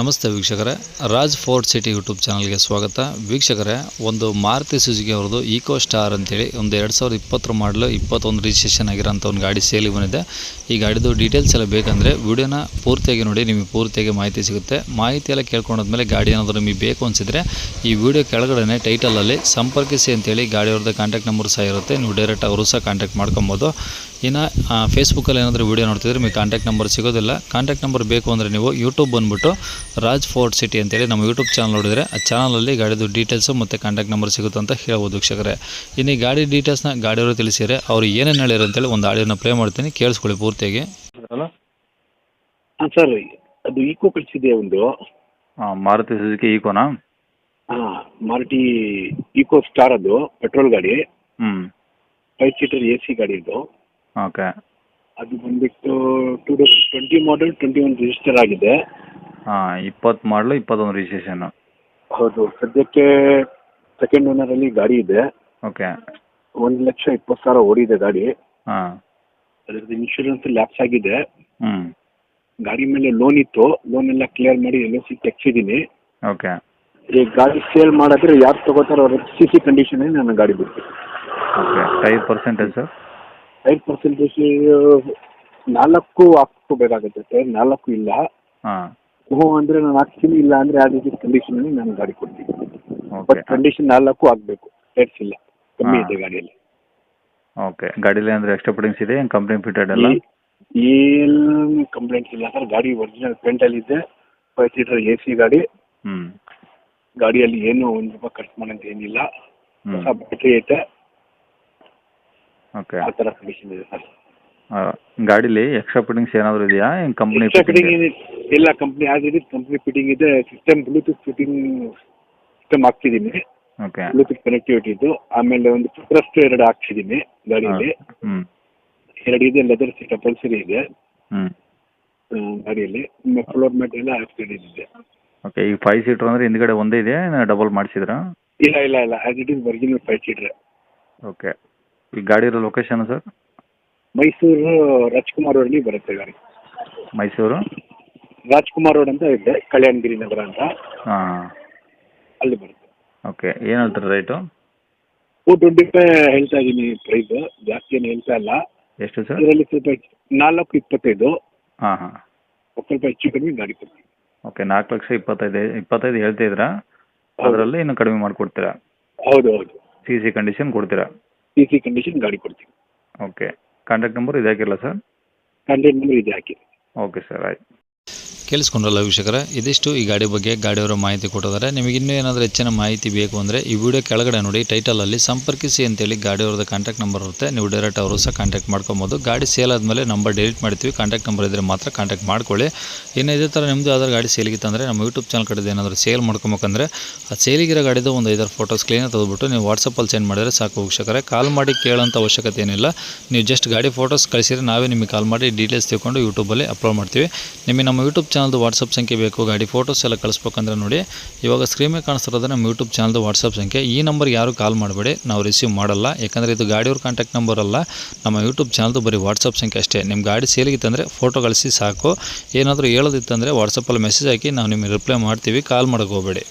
ನಮಸ್ತೆ ವೀಕ್ಷಕರೇ, Raj fort city YouTube ಚಾನಲ್ಗೆ ಸ್ವಾಗತ. ವೀಕ್ಷಕರೇ, ಒಂದು ಮಾರುತಿ ಸುಜುಕಿ ಅವ್ರದ್ದು ಈಕೋ ಸ್ಟಾರ್ ಅಂತೇಳಿ ಒಂದು ಎರಡು ಸಾವಿರದ ಇಪ್ಪತ್ತರ ಮಾಡಲು ಇಪ್ಪತ್ತೊಂದು ರಿಜಿಸ್ಟ್ರೇಷನ್ ಆಗಿರೋಂಥ ಒಂದು ಗಾಡಿ ಸೇಲಿಗೆ ಬಂದಿದೆ. ಈ ಗಾಡಿದು ಡೀಟೇಲ್ಸ್ ಎಲ್ಲ ಬೇಕಂದರೆ ವಿಡಿಯೋನ ಪೂರ್ತಿಯಾಗಿ ನೋಡಿ, ನಿಮಗೆ ಪೂರ್ತಿಯಾಗಿ ಮಾಹಿತಿ ಸಿಗುತ್ತೆ. ಮಾಹಿತಿ ಎಲ್ಲ ಕೇಳ್ಕೊಂಡಾದ್ಮೇಲೆ ಗಾಡಿ ಏನಾದರೂ ನಿಮಗೆ ಬೇಕು ಅನಿಸಿದರೆ ಈ ವಿಡಿಯೋ ಕೆಳಗಡೆ ಟೈಟಲಲ್ಲಿ ಸಂಪರ್ಕಿಸಿ ಅಂತೇಳಿ ಗಾಡಿಯವ್ರದ್ದು ಕಾಂಟ್ಯಾಕ್ಟ್ ನಂಬರ್ ಸಹ ಇರುತ್ತೆ. ನೀವು ಡೈರೆಕ್ಟ್ ಅವರು ಸಹ ಕಾಂಟ್ಯಾಕ್ಟ್ ಮಾಡ್ಕೊಬೋದು. ಇನ್ನು ಫೇಸ್ಬುಕ್ಕಲ್ಲಿ ಏನಾದರೂ ವೀಡಿಯೋ ನೋಡ್ತಿದ್ರೆ ನಿಮಗೆ ಕಾಂಟ್ಯಾಕ್ಟ್ ನಂಬರ್ ಸಿಗೋದಿಲ್ಲ. ಕಾಂಟ್ಯಾಕ್ಟ್ ನಂಬರ್ ಬೇಕು ಅಂದರೆ ನೀವು ಯೂಟ್ಯೂಬ್ ಬಂದುಬಿಟ್ಟು ರಾಜ್ ಫೋರ್ಟ್ ಸಿಟಿ ಅಂತೇಳಿ ನಮ್ಮ ಯೂಟ್ಯೂಬ್ ಚಾನಲ್ ನೋಡಿದರೆ ಆ ಚಾನಲಲ್ಲಿ ಗಾಡಿದು ಡೀಟೇಲ್ಸು ಮತ್ತು ಕಾಂಟ್ಯಾಕ್ಟ್ ನಂಬರ್ ಸಿಗುತ್ತೆ ಅಂತ ಹೇಳ್ಬೋದು ವೀಕ್ಷಕರೇ. ಇನ್ನು ಈ ಗಾಡಿ ಡೀಟೇಲ್ಸ್ನ ಗಾಡಿಯವರು ತಿಳಿಸಿದರೆ ಅವ್ರು ಏನೇನು ಹೇಳಿರು ಅಂತೇಳಿ ಒಂದು ಆಡಿಯೋನ ಪ್ಲೇ ಮಾಡ್ತೀನಿ. ಕೇಳಿಸ್ಕೊಳ್ಳಿ ಪೂರ್ತಿಯಾಗಿ. ಹಾಂ ಸರ್ ಅದು ಈಕೋ ಕಳಿಸಿದೆ ಒಂದು? ಹಾಂ ಮಾರುತಿ ಸುಜುಕಿ ಈಕೋನಾ ಹಾಂ ಮಾರುತಿ ಈಕೋ ಸ್ಟಾರ್ ಅದು ಪೆಟ್ರೋಲ್ ಗಾಡಿ. ಹ್ಞೂ ಫೈವ್ ಸೀಟರ್ ಎ ಸಿ ಗಾಡಿ ಇದು. ಓಕೆ ಅದು ಬಂದ್ಬಿಟ್ಟು two thousand twenty model twenty one register ಆಗಿದೆ. ಹಾಂ ಇಪ್ಪತ್ತು ಮಾಡಲು ಇಪ್ಪತ್ತೊಂದು ರಿಜಿಸ್ಟ್ರೇಷನ್ನು ಹೌದು. ಸದ್ಯಕ್ಕೆ ಸೆಕೆಂಡ್ ಓನರಲ್ಲಿ ಗಾಡಿ ಇದೆ. ಓಕೆ ಒಂದು ಲಕ್ಷ ಇಪ್ಪತ್ತು ಸಾವಿರ ಓಡಿದೆ ಗಾಡಿ. ಹಾಂ. ಅದರದ್ದು ಇನ್ಶೂರೆನ್ಸ್ ಲ್ಯಾಪ್ಸ್ ಆಗಿದೆ. ಹ್ಞೂ ಗಾಡಿ ಮೇಲೆ ಲೋನ್ ಇತ್ತು. ಲೋನ್ ಎಲ್ಲ ಕ್ಲಿಯರ್ ಮಾಡಿ ಎಲ್ ಸಿ ತೆಗ್ಸಿದ್ದೀನಿ. ಓಕೆ ಈಗ ಗಾಡಿ ಸೇಲ್ ಮಾಡಿದ್ರೆ ಯಾರು ತಗೋತಾರೋ ಅವ್ರ ಸಿ ಸಿ ಕಂಡೀಷನ್ ನಾನು ಗಾಡಿ ಬಿಡ್ತೀನಿ. Okay tyre percentage sir tyre percentage ನಾಲ್ಕು ಹಾಕ್ಕೋಬೇಕಾಗುತ್ತೆ ಸರ್. ನಾಲ್ಕು ಇಲ್ಲ. ಹಾಂ. ಹ್ಞೂ ಅಂದರೆ ನಾನು ಹಾಕ್ತೀನಿ ಇಲ್ಲ ಅಂದ್ರೆ ಆ ರೀತಿ ಕಂಡೀಷನಲ್ಲಿ ನಾನು ಗಾಡಿ ಕೊಡ್ತೀನಿ. ಬಟ್ ಕಂಡೀಷನ್ ನಾಲ್ಕು ಆಗಬೇಕು. ಟೈರ್ಸ್ ಇಲ್ಲ. ಕಮ್ಮಿ ಇದೆ ಗಾಡಿಯಲ್ಲಿ. ಓಕೆ ಗಾಡಿಲಿ ಅಂದ್ರೆ ಎಕ್ಸ್ಟ್ರಾ ಫಿಟ್ಟಿಂಗ್ಸ್ ಇದೆ ಏನು ಕಂಪ್ನಿ ಫಿಟೆಡ್ ಅಲ್ಲ ಏನು ಕಂಪ್ಲೇಂಟ್ಸ್ ಇಲ್ಲ ಸರ್. ಗಾಡಿ ಒರಿಜಿನಲ್ ಪೇಂಟಲ್ಲಿ ಇದೆ. ಫೈವ್ ಸೀಟರ್ ಎ ಸಿ ಗಾಡಿ. ಹ್ಞೂ ಗಾಡಿಯಲ್ಲಿ ಏನು ಒಂದು ರೂಪಾಯಿ ಖರ್ಚು ಮಾಡೋಂತ ಏನಿಲ್ಲ. ಹೊಸ ಬ್ಯಾಟ್ರಿ ಐತೆ. ಓಕೆ ಆ ಥರ ಕಂಡೀಷನ್ ಇದೆ ಸರ್. ಗಾಡೀಲಿ ಎಕ್ಸ್ಟ್ರಾ ಫಿಟ್ಟಿಂಗ್ಸ್ ಏನಾದರೂ ಇದೆಯಾ? ಏನು ಕಂಪ್ನಿ ಎಕ್ಸ್ಟ್ರಾ ಫಿಟ್ಟಿಂಗ್ ಇಲ್ಲ ಕಂಪ್ನಿ ಆಗಿದೆ ಇದೆ ಕಂಪ್ನಿ ಫಿಟ್ಟಿಂಗ್ ಇದೆ. ಸಿಸ್ಟಮ್ ಬ್ಲೂಟೂತ್ ಫಿಟ್ಟಿಂಗ್ ಸಿಸ್ಟಮ್ ಹಾಕ್ತಿದ್ದೀನಿ. ಓಕೆ ಬ್ಲೂಟೂತ್ ಕನೆಕ್ಟಿವಿಟಿ ಇದು ಆಮೇಲೆ ಒಂದು ಫುಟ್ರೆಸ್ಟ್ ಎರಡು ಹಾಕ್ಸಿದ್ದೀನಿ ಗಾಡಿಯಲ್ಲಿ ಹ್ಞೂ ಎರಡು ಇದೆ ಲೆದರ್ ಸೀಟ್ ಕಂಪಲ್ಸರಿ ಇದೆ. ಹ್ಞೂ ಆ, ಗಾಡಿಯಲ್ಲಿ ಫ್ಲೋರ್ ಮ್ಯಾಟ್ ಎಲ್ಲ ಹಾಕ್ಸಿದ್ದೀನಿ ಓಕೆ ಈಗ ಫೈವ್ ಸೀಟರ್ ಅಂದರೆ ಹಿಂದ್ಗಡೆ ಒಂದೇ ಇದೆ ಡಬಲ್ ಮಾಡಿಸಿದ್ರಾ? ಇಲ್ಲ ಇಲ್ಲ ಇಲ್ಲ. As it is original five seater okay ಈ ಗಾಡಿ ಇರೋ ಲೊಕೇಶನ್ ಸರ್? ಮೈಸೂರು ರಾಜ್ಕುಮಾರ್ ರೋಡಲ್ಲಿ ಬರುತ್ತೆ ಗಾಡಿ. ಮೈಸೂರು? ರಾಜ್ಕುಮಾರ್ ರೋಡ್ ಅಂತ ಇದೆ ಕಲ್ಯಾಣಗಿರಿ ನಗರ ಅಂತ. ಹಾಂ. ಅಲ್ಲಿ ಬರುತ್ತೆ. ಓಕೆ ಏನು ಹೇಳ್ತಾರೆ ರೇಟು ಟೂ ಟ್ವೆಂಟಿ ಫೈವ್ ಹೇಳ್ತಾ ಇದ್ದೀನಿ ಪ್ರೈಸ್ ಜಾಸ್ತಿ ಏನು ಹೇಳ್ತಾ ಇಲ್ಲ. ಎಷ್ಟು ಸರ್? ಇದರಲ್ಲಿ ಸ್ವಲ್ಪ ಹೆಚ್ಚು- ನಾಲ್ಕು ಇಪ್ಪತ್ತೈದು. ಹಾಂ ಹಾಂ. ಸ್ವಲ್ಪ ಹೆಚ್ಚು ಕಡಿಮೆ ಗಾಡಿ ಕೊಡ್ತೀನಿ ಓಕೆ ನಾಲ್ಕು ಲಕ್ಷ ಇಪ್ಪತ್ತೈದು ಇಪ್ಪತ್ತೈದು ಹೇಳ್ತಿದ್ರಾ ಅದರಲ್ಲಿ ಇನ್ನು ಕಡಿಮೆ ಮಾಡಿಕೊಡ್ತೀರಾ? ಹೌದು ಹೌದು. ಸಿ ಸಿ ಕಂಡೀಷನ್ ಕೊಡ್ತೀರಾ? ಸಿ ಸಿ ಕಂಡೀಷನ್ ಗಾಡಿ ಕೊಡ್ತೀವಿ. ಓಕೆ. ಕಾಂಟ್ಯಾಕ್ಟ್ ನಂಬರ್ ಇದು ಹಾಕಿರಲ್ಲ ಸರ್? ಕಾಂಟ್ಯಾಕ್ಟ್ ನಂಬರ್ ಇದೆ ಹಾಕಿ ಓಕೆ ಸರ್ ಆಯ್ತು. ಕೇಳಿಸ್ಕೊಂಡ್ರಲ್ಲ ವೀಕ್ಷಕರ? ಇದಿಷ್ಟು ಈ ಗಾಡಿ ಬಗ್ಗೆ ಗಾಡಿಯವರ ಮಾಹಿತಿ ಕೊಟ್ಟಿದ್ದಾರೆ. ನಿಮಗೆ ಇನ್ನೂ ಏನಾದರೂ ಹೆಚ್ಚಿನ ಮಾಹಿತಿ ಬೇಕು ಅಂದರೆ ಈ ವಿಡಿಯೋ ಕೆಳಗಡೆ ನೋಡಿ ಟೈಟಲಲ್ಲಿ ಸಂಪರ್ಕಿಸಿ ಅಂತೇಳಿ ಗಾಡಿಯವ್ರದ್ದು ಕಾಂಟ್ಯಾಕ್ಟ್ ನಂಬರ್ ಇರುತ್ತೆ. ನೀವು ಡೈರೆಕ್ಟ್ ಅವರು ಸಹ ಕಾಂಟ್ಯಾಕ್ಟ್ ಮಾಡ್ಕೊಬೋದು. ಗಾಡಿ ಸೇಲ್ ಆದಮೇಲೆ ನಂಬರ್ ಡಿಲೀಟ್ ಮಾಡ್ತೀವಿ. ಕಾಂಟ್ಯಾಕ್ಟ್ ನಂಬರ್ ಇದ್ದರೆ ಮಾತ್ರ ಕಾಂಟ್ಯಾಕ್ಟ್ ಮಾಡ್ಕೊಳ್ಳಿ. ಇನ್ನು ಇದೇ ಥರ ನಿಮ್ಮದು ಯಾವ್ದಾದ್ರು ಗಾಡಿ ಸೇಲಿಗಿತ್ತು ಅಂದರೆ ನಮ್ಮ ಯೂಟ್ಯೂಬ್ ಚಾನಲ್ ಕಡೆದು ಏನಾದರೂ ಸೇಲ್ ಮಾಡ್ಕೊಬೇಕಂದ್ರೆ ಆ ಸೇಲಿಗಿರೋ ಗಾಡಿದು ಒಂದು ಐದಾರು ಫೋಟೋಸ್ ಕ್ಲೀನ್ ತೆಗೆದುಬಿಟ್ಟು ನೀವು ವಾಟ್ಸಪ್ಪಲ್ಲಿ ಸೆಂಡ್ ಮಾಡಿದರೆ ಸಾಕು ವೀಕ್ಷಕರೇ. ಕಾಲ್ ಮಾಡಿ ಕೇಳೋಂಥ ಅವಶ್ಯಕತೆ ಏನಿಲ್ಲ. ನೀವು ಜಸ್ಟ್ ಗಾಡಿ ಫೋಟೋಸ್ ಕಳಿಸಿದ್ರೆ ನಾವೇ ನಿಮಗೆ ಕಾಲ್ ಮಾಡಿ ಡೀಟೇಲ್ಸ್ ತಿಳ್ಕೊಂಡು ಯೂಟ್ಯೂಬಲ್ಲಿ ಅಪ್ಲೋಡ್ ಮಾಡ್ತೀವಿ. ನಿಮಗೆ ನಮ್ಮ ಯೂಟ್ಯೂಬ್ ಚಾನಲ್ದು ವಾಟ್ಸಪ್ ಸಂಖ್ಯೆ ಬೇಕು, ಗಾಡಿ ಫೋಟೋಸ್ ಎಲ್ಲ ಕಳಿಸ್ಬೇಕಂದ್ರೆ ನೋಡಿ. ಇವಾಗ ಸ್ಕ್ರೀನ್ ಮೇಲೆ ಕಾಣಿಸ್ತಿರೋದು ನಮ್ಮ ಯೂಟ್ಯೂಬ್ ಚಾನಲ್ದು ವಾಟ್ಸಪ್ ಸಂಖ್ಯೆ. ಈ ನಂಬರ್ಗೆ ಯಾರು ಕಾಲ್ ಮಾಡಬೇಡಿ, ನಾವು ರಿಸೀವ್ ಮಾಡಲ್ಲ. ಯಾಕಂದರೆ ಇದು ಗಾಡಿಯವ್ರ ಕಾಂಟ್ಯಾಕ್ಟ್ ನಂಬರ್ ಅಲ್ಲ. ನಮ್ಮ ಯೂಟ್ಯೂಬ್ ಚಾನಲ್ದು ಬರೀ ವಾಟ್ಸಪ್ ಸಂಖ್ಯೆ ಅಷ್ಟೇ. ನಿಮ್ಮ ಗಾಡಿ ಸೇಲಿಗಿತ್ತಂದರೆ ಫೋಟೋ ಕಳಿಸಿ ಸಾಕು. ಏನಾದರೂ ಹೇಳೋದಿತ್ತಂದರೆ ವಾಟ್ಸಪ್ಪಲ್ಲಿ ಮೆಸೇಜ್ ಹಾಕಿ ನಾವು ನಿಮಗೆ ರಿಪ್ಲೈ ಮಾಡ್ತೀವಿ. ಕಾಲ್ ಮಾಡೋಕೆ ಹೋಗಬೇಡಿ.